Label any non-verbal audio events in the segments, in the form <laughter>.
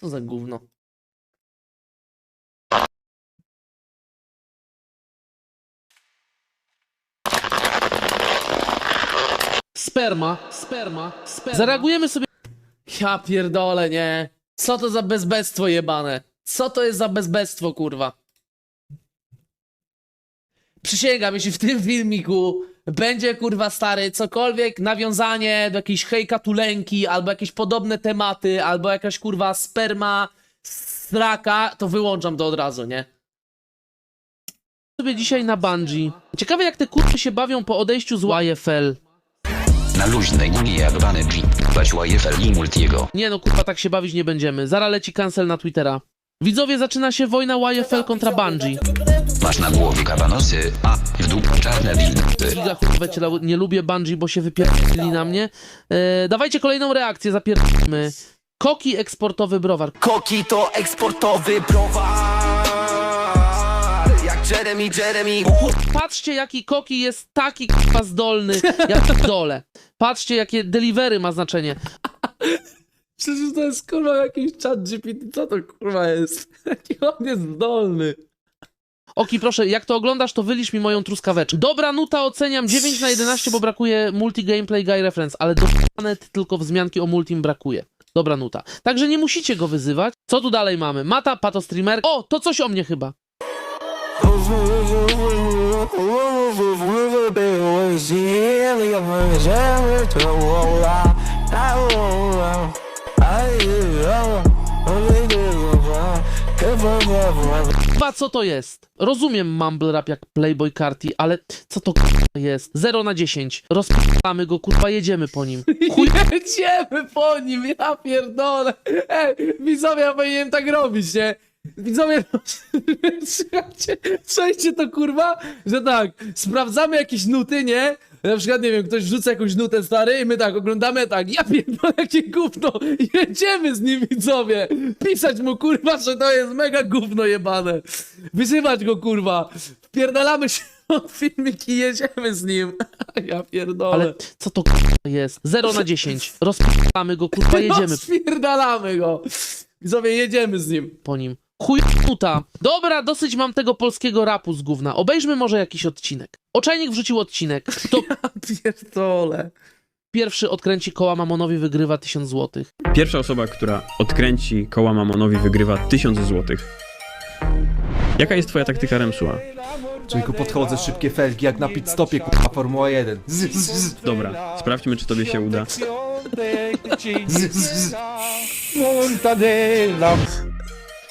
Co za gówno. Sperma, sperma, sperma. Zareagujemy sobie. Ja pierdolę, nie. Co to za bezbectwo jebane? Co to jest za bezbectwo, kurwa? Przysięgam, jeśli w tym filmiku będzie kurwa stary cokolwiek nawiązanie do jakiejś hejka tulenki, albo jakieś podobne tematy, albo jakaś kurwa sperma straka, to wyłączam to od razu, nie? Sobie dzisiaj na Bungie. Ciekawe jak te kurwy się bawią po odejściu z YFL. Na luźnej gumie jak G. Płać YFL i Multiego. Nie no, kurwa, tak się bawić nie będziemy. Zara leci cancel na Twittera. Widzowie, zaczyna się wojna YFL kontra Bungie. Masz na głowie kabanosy, a w dół czarne dildy. Giga kurwa, cię la- nie lubię Bungie, bo się wypierdolili na mnie. E, dawajcie kolejną reakcję, zapierdolimy. Koki eksportowy browar. Koki to eksportowy browar Jak Jeremy, Jeremy Patrzcie, jaki Koki jest taki kurwa zdolny, jak dole. Patrzcie, jakie delivery ma znaczenie. Przecież to jest kurwa jakiś chat GPT, co to kurwa jest? <laughs> Jaki on jest zdolny. Oki, proszę, jak to oglądasz, to wylisz mi moją truskaweczkę. Dobra nuta oceniam 9 na 11, bo brakuje multi gameplay guy reference, ale do tylko wzmianki o multim brakuje. Dobra nuta. Także nie musicie go wyzywać. Co tu dalej mamy? Mata, pato streamer. O, to coś o mnie chyba. Chyba co to jest? Rozumiem mumble rap jak Playboy Carti, ale co to jest? 0 na 10. Rozpalamy go, kurwa, jedziemy po nim. <laughs> Chuj... Jedziemy po nim, ja pierdolę. Ej, widzowie, ja powinienem tak robić, nie? Widzowie, <laughs> słuchajcie, słuchajcie to kurwa, że tak, sprawdzamy jakieś nuty, nie? Na przykład, nie wiem, ktoś wrzuca jakąś nutę stary i my tak oglądamy tak, ja pierdolę jakie gówno, jedziemy z nim widzowie, pisać mu kurwa, że to jest mega gówno jebane, wyzywać go kurwa, wpierdalamy się <laughs> od filmiki i jedziemy z nim, <laughs> ja pierdolę. Ale co to kurwa jest? 0 na 10, rozpalamy go kurwa, <laughs> jedziemy. Spierdalamy go, widzowie, jedziemy z nim. Po nim. Chuj puta. Dobra, dosyć mam tego polskiego rapu z gówna. Obejrzmy może jakiś odcinek. Oczajnik wrzucił odcinek. To <laughs> pierdolę. Pierwszy odkręci koła Mamonowi wygrywa 1000 złotych. Pierwsza osoba, która odkręci koła Mamonowi wygrywa 1000 złotych. Jaka jest twoja taktyka Remsua? Człowieku, podchodzę, szybkie felgi, jak na pit stopie, kurwa, Formuła 1. Z, z, z, Dobra, sprawdźmy, czy tobie się uda. z, z.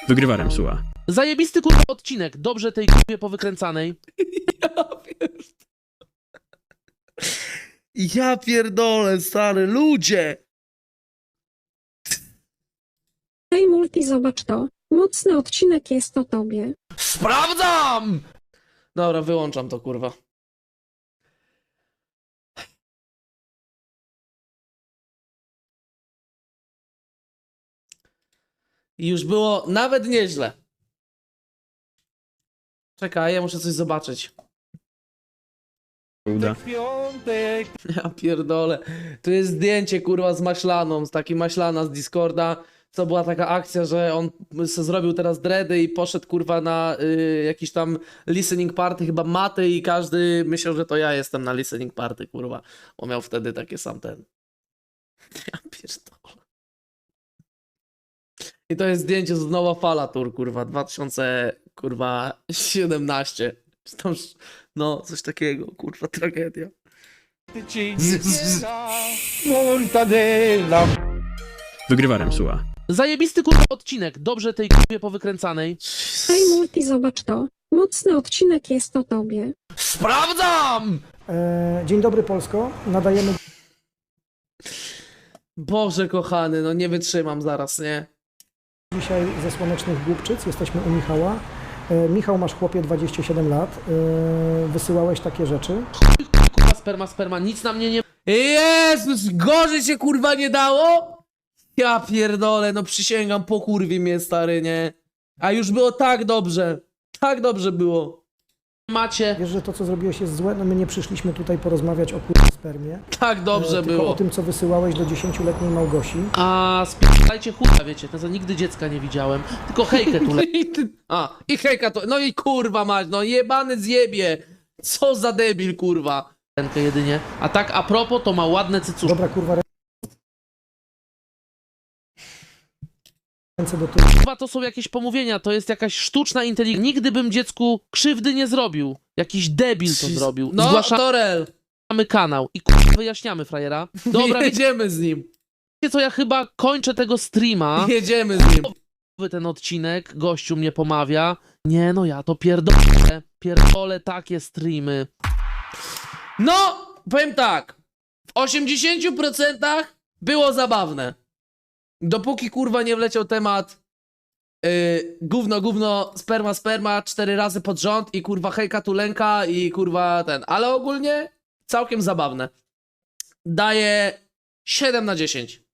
Wygrywa Remsua. Zajebisty kurwa odcinek. Dobrze tej kurwie powykręcanej. <laughs> Ja pierdolę. Ja pierdolę, stary, ludzie. Hej Multi, zobacz to. Mocny odcinek jest o tobie. Sprawdzam! Dobra, wyłączam to, kurwa. I już było nawet nieźle. Czekaj, ja muszę coś zobaczyć. Uda. Ja pierdolę. Tu jest zdjęcie, kurwa, z Maślaną, z takiej Maślana z Discorda. Co była taka akcja, że on se zrobił teraz dready i poszedł, kurwa, na y, jakiś tam listening party, chyba maty i każdy myślał, że to ja jestem na listening party, kurwa. Bo miał wtedy takie sam ten. <laughs> Ja pierdolę. I to jest zdjęcie z Nowa Fala Tour, kurwa, 2000, kurwa, 17. Czy tam, no, coś takiego, kurwa, tragedia. Wygrywa Remsua. Zajebisty kurwa odcinek, dobrze tej kurwie powykręcanej. Hej Multi, zobacz to. Mocny odcinek jest o tobie. Sprawdzam! E, Dzień dobry Polsko. Nadajemy Boże kochany, no nie wytrzymam zaraz, nie? Dzisiaj ze Słonecznych Głupczyc. Jesteśmy u Michała. E, Michał, masz chłopie 27 lat. E, Wysyłałeś takie rzeczy. Kurwa sperma, sperma, nic na mnie nie... Jezus, gorzej się kurwa nie dało? Ja pierdolę, no przysięgam, po kurwie mnie stary, nie? A już było tak dobrze, tak dobrze było. Macie. Wiesz, że to, co zrobiłeś jest złe? No my nie przyszliśmy tutaj porozmawiać o kurwa spermie. Tak dobrze e, tylko było. o tym, co wysyłałeś do 10-letniej Małgosi. A spierdajcie chuja, wiecie, to za nigdy dziecka nie widziałem. Tylko hejkę tu le... <laughs> I ty, a, i hejka to, no i kurwa mać, no jebany zjebie. Co za debil, kurwa. rękę jedynie. A tak a propos, to ma ładne cycuszki. Dobra, kurwa, ręce do tyłu. Chyba to są jakieś pomówienia, to jest jakaś sztuczna inteligencja. Nigdy bym dziecku krzywdy nie zrobił. Jakiś debil to zrobił. No, Zgłaszamy Torel, kanał i kurwa wyjaśniamy frajera. <laughs> Dobra, wiecie jedziemy z nim. co, ja chyba kończę tego streama. Jedziemy z nim. ten odcinek, gościu mnie pomawia. Nie no, ja to pierdolę. Pierdolę takie streamy. No, powiem tak. W 80% było zabawne. Dopóki kurwa nie wleciał temat yy, gówno, gówno, sperma, sperma, cztery razy pod rząd i kurwa hejka tulenka i kurwa ten. Ale ogólnie całkiem zabawne. Daję 7 na 10.